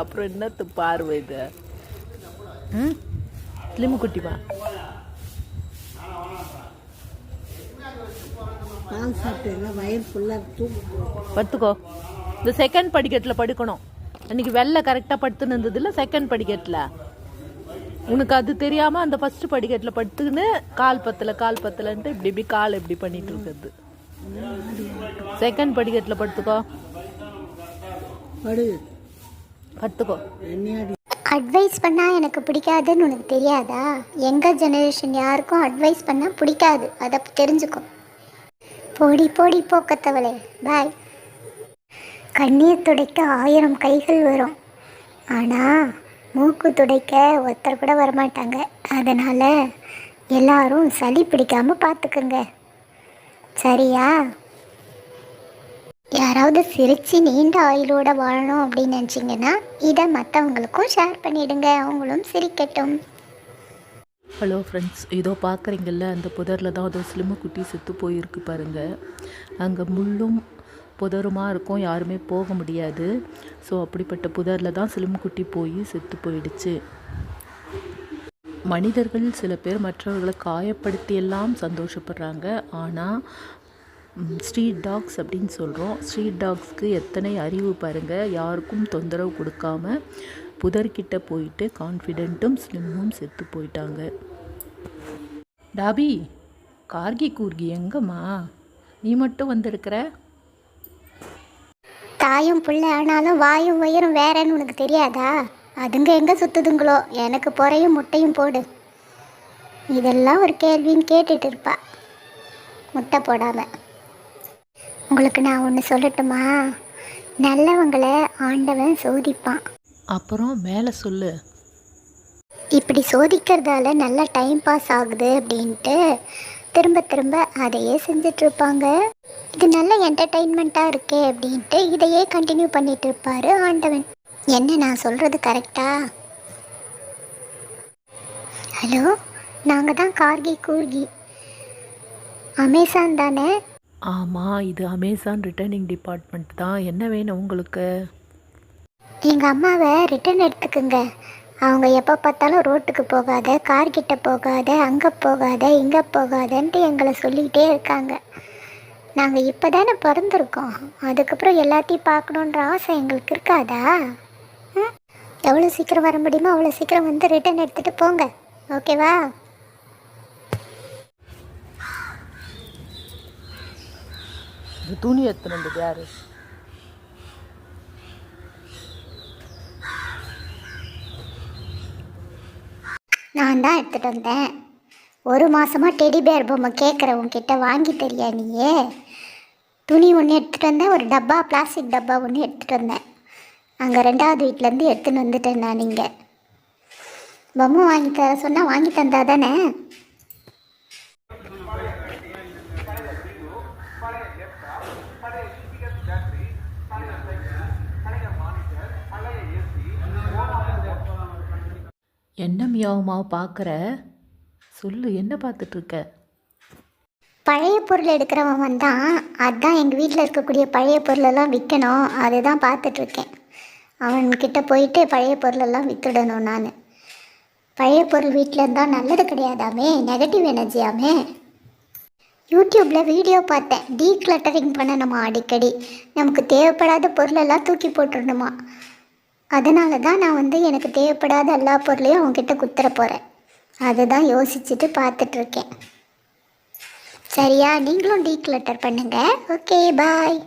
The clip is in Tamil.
அப்புறம் என்னத்து பார்வை இது? ம்? ஸ்லிம் குட்டிமா பால் சாப்பிட்டேன்னா வயிறு ஃபுல்லாக தூக்கு. படுத்துக்கோ இந்த செகண்ட் படிக்கட்டில் படுக்கணும். அன்னைக்கு வெள்ளை கரெக்டாக படுத்துன்னு இருந்ததுல செகண்ட் படிக்கட்டில்? உனக்கு அது தெரியாமல் அந்த ஃபர்ஸ்ட் படிக்கட்டில் படுத்துக்கின்னு கால் பத்தல கால் பத்தலன்ட்டு இப்படி இப்படி கால் இப்படி பண்ணிட்டு இருக்கிறது. செகண்ட் படிக்கட்டில் படுத்துக்கோ. படு. கற்றுக்கோ அட்வைஸ் பண்ணால் எனக்கு பிடிக்காதுன்னு உனக்கு தெரியாதா? எங்கள் ஜெனரேஷன் யாருக்கும் அட்வைஸ் பண்ணால் பிடிக்காது. அதை தெரிஞ்சுக்கோ. போடி போடி போக்கத்தவளே பாய் கண்ணீர் துடைக்க ஆயிரம் கைகள் வரும். ஆனால் மூக்கு துடைக்க ஒருத்தர் கூட வரமாட்டாங்க. அதனால் எல்லாரும் சளி பிடிக்காமல் பார்த்துக்குங்க சரியா? யாராவது சிரித்து நீண்ட ஆயுளோட வாழணும் அப்படின்னு நினச்சிங்கன்னா இதை மற்றவங்களுக்கும் ஷேர் பண்ணிடுங்க. அவங்களும் சிரிக்கட்டும். ஹலோ ஃப்ரெண்ட்ஸ் இதோ பார்க்குறீங்கல்ல அந்த புதரில் தான் அதோ ஸ்லிம்மு குட்டி செத்து போயிருக்கு பாருங்கள் அங்கே முள்ளும் புதருமா இருக்கும் யாருமே போக முடியாது. ஸோ அப்படிப்பட்ட புதரில் தான் ஸ்லிம் குட்டி போய் செத்து போயிடுச்சு. மனிதர்கள் சில பேர் மற்றவர்களை காயப்படுத்தி எல்லாம் சந்தோஷப்படுறாங்க. ஆனால் ஸ்ட்ரீட் டாக்ஸ் அப்படின்னு சொல்கிறோம் ஸ்ட்ரீட் டாக்ஸ்க்கு எத்தனை அறிவு பாருங்கள் யாருக்கும் தொந்தரவு கொடுக்காம புதர்கிட்ட போயிட்டு கான்ஃபிடென்ட்டும் ஸ்லிம்மும் செத்து போயிட்டாங்க. டாபி கார்கி கூர்கி எங்கம்மா? நீ மட்டும் வந்திருக்கிற? தாயும் புள்ள ஆனாலும் வாயும் உயரும் வேறன்னு உனக்கு தெரியாதா? அதுங்க எங்கே சுற்றுதுங்களோ எனக்கு பொறையும் முட்டையும் போடு. இதெல்லாம் ஒரு கேள்வின்னு கேட்டுட்டு இருப்பா. முட்டை போடாமல் உங்களுக்கு நான் ஒன்று சொல்லட்டுமா? நல்லவங்களை ஆண்டவன் சோதிப்பான். அப்புறம் மேலே சொல்லு. இப்படி சோதிக்கிறதால நல்ல டைம் பாஸ் ஆகுது அப்படின்ட்டு திரும்ப திரும்ப அதையே செஞ்சுட்டு இருப்பாங்க இது நல்ல என்டர்டெயின்மெண்ட்டாக இருக்கே அப்படின்ட்டு இதையே கண்டினியூ பண்ணிட்டு இருப்பாரு ஆண்டவன். என்ன நான் சொல்கிறது கரெக்டா ஹலோ நாங்கள் தான் கார்கி கூர்கி. அமேசான் தானே? ஆமாம் இது அமேசான் ரிட்டர்னிங் டிபார்ட்மெண்ட் தான். என்ன வேணும் உங்களுக்கு? எங்கள் அம்மாவை ரிட்டர்ன் எடுத்துக்குங்க. அவங்க எப்போ பார்த்தாலும் ரோட்டுக்கு போகாத கார் கிட்ட போகாத அங்கே போகாத இங்கே போகாதன்ட்டு எங்களை சொல்லிக்கிட்டே இருக்காங்க. நாங்கள் இப்போ தானே பிறந்திருக்கோம். அதுக்கப்புறம் எல்லாத்தையும் பார்க்கணுன்ற ஆசை எங்களுக்கு இருக்காதா? எவ்வளோ சீக்கிரம் வர முடியுமோ அவ்வளோ சீக்கிரம் வந்து ரிட்டர்ன் எடுத்துகிட்டு போங்க. ஓகேவா இந்த துணி எடுத்துன்னு வந்தது யாரு? நான் தான் எடுத்துகிட்டு வந்தேன். ஒரு மாதமாக டெடி பேர் பொம்மை கேட்குறவங்க கிட்ட வாங்கி தெரியா நீயே? துணி ஒன்று எடுத்துகிட்டு வந்தேன் ஒரு டப்பா பிளாஸ்டிக் டப்பா ஒன்று எடுத்துகிட்டு வந்தேன். அங்கே ரெண்டாவது வீட்டிலேருந்து எடுத்துன்னு வந்துட்டேன் நான் இங்கே. பொம்மை வாங்கி தர சொன்னால் வாங்கி தந்தா தானே என்ன மியாவுமா பார்க்குற? சொல்லு என்ன பார்த்துட்ருக்க? பழைய பொருள் எடுக்கிறவன் வந்தான் அதுதான் எங்கள் வீட்டில் இருக்கக்கூடிய பழைய பொருளெல்லாம் விற்கணும். அதுதான் பார்த்துட்ருக்கேன். அவன்கிட்ட போயிட்டு பழைய பொருளெல்லாம் விற்றுடணும் நான். பழைய பொருள் வீட்டில் இருந்தால் நல்லது கிடையாதாமே? நெகட்டிவ் எனர்ஜியாமே யூடியூப்பில் வீடியோ பார்த்தேன். டீக்ளட்டரிங் பண்ணணுமா அடிக்கடி? நமக்கு தேவைப்படாத பொருளெல்லாம் தூக்கி போட்டுடணுமா? அதனால தான் நான் வந்து எனக்கு தேவைப்படாத எல்லா பொருளையும் அவங்ககிட்ட குத்துற போகிறேன் அதுதான் யோசிச்சுட்டு பார்த்துட்ருக்கேன் சரியா? நீங்களும் டீக்ளட்டர் பண்ணுங்கள் ஓகே பாய்.